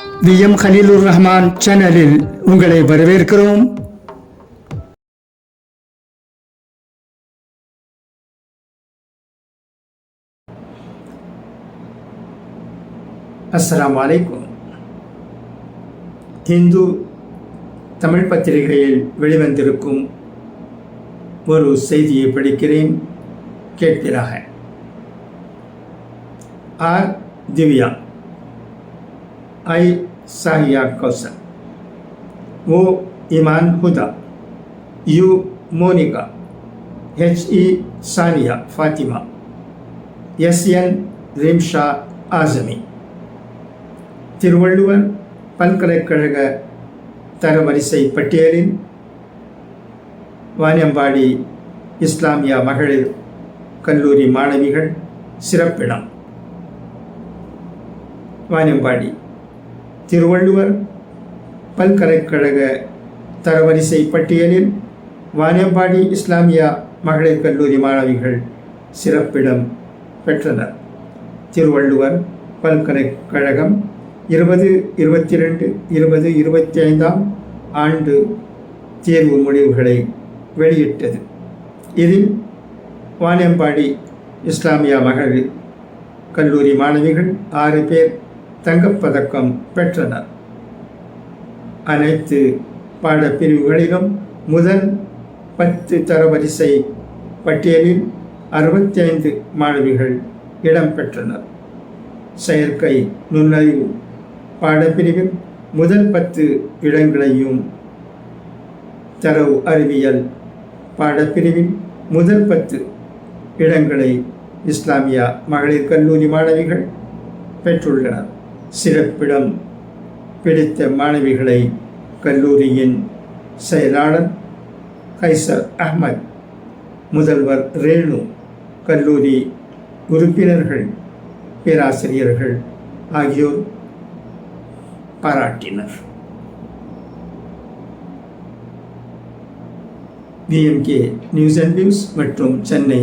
V M Khaleelur Rahman சேனலில் உங்களை வரவேற்கிறோம். அஸ்ஸலாமு வலைக்கும் இந்து தமிழ் பத்திரிகையில் வெளிவந்திருக்கும் ஒரு செய்தியை படிக்கிறேன். கேட்கிறாக R. Divya. I Sahiya Kaushal O Iman Huda U Monika HE Sania Fatima, SN Rimsha Azmi Thiruvalluvar பல்கலைக்கழக தரவரிசை பட்டியலில் வாணியம்பாடி இஸ்லாமியா மகளிர் கல்லூரி மாணவிகள் சிறப்பிடம் வாணியம்பாடி திருவள்ளுவர் பல்கலைக்கழக தரவரிசை பட்டியலில் வாணியம்பாடி இஸ்லாமியா மகளிர் கல்லூரி மாணவிகள் சிறப்பிடம் பெற்றனர். திருவள்ளுவர் பல்கலைக்கழகம் இருபது இருபத்தி ரெண்டு இருபது இருபத்தி ஐந்தாம் ஆண்டு தேர்வு முடிவுகளை வெளியிட்டது. இதில் வாணியம்பாடி இஸ்லாமியா மகளிர் கல்லூரி மாணவிகள் ஆறு பேர் தங்கப்பதக்கம் பெற்றனர் அனைத்து பாடப்பிரிவுகளிலும் முதல் பத்து தரவரிசை பட்டியலில் அறுபத்தி ஐந்து மாணவிகள் இடம்பெற்றனர் செயற்கை நுண்ணறிவு பாடப்பிரிவில் முதல் பத்து இடங்களையும் தரவு அறிவியல் பாடப்பிரிவில் முதல் பத்து இடங்களை இஸ்லாமியா மகளிர் கல்லூரி மாணவிகள் பெற்றுள்ளனர். சிறப்பிடம் பிடித்த மாணவிகளை கல்லூரியின் செயலாளர் கைசர் அஹ்மத் முதல்வர் ரேணு கல்லூரி உறுப்பினர்கள் பேராசிரியர்கள் ஆகியோர் பாராட்டினர். டிஎம்கே நியூஸ் அண்ட் வியூஸ் மற்றும் சென்னை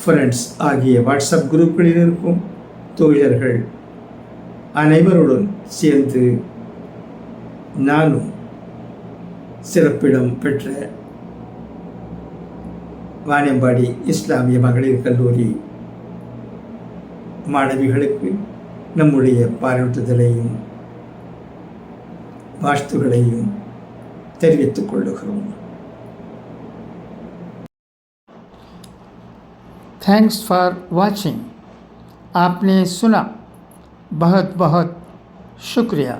ஃப்ரெண்ட்ஸ் ஆகிய வாட்ஸ்அப் குரூப்களில் இருக்கும் தோழர்கள் அனைவருடன் சேர்ந்து நானும் சிறப்பிடம் பெற்ற வாணியம்பாடி இஸ்லாமிய மகளிர் கல்லூரி மாணவிகளுக்கு நம்முடைய பாராட்டுதலையும் வாழ்த்துகளையும் தெரிவித்துக் கொள்ளுகிறோம் थैंक्स फॉर वॉचिंग आपने सुना بہت بہت شکریہ۔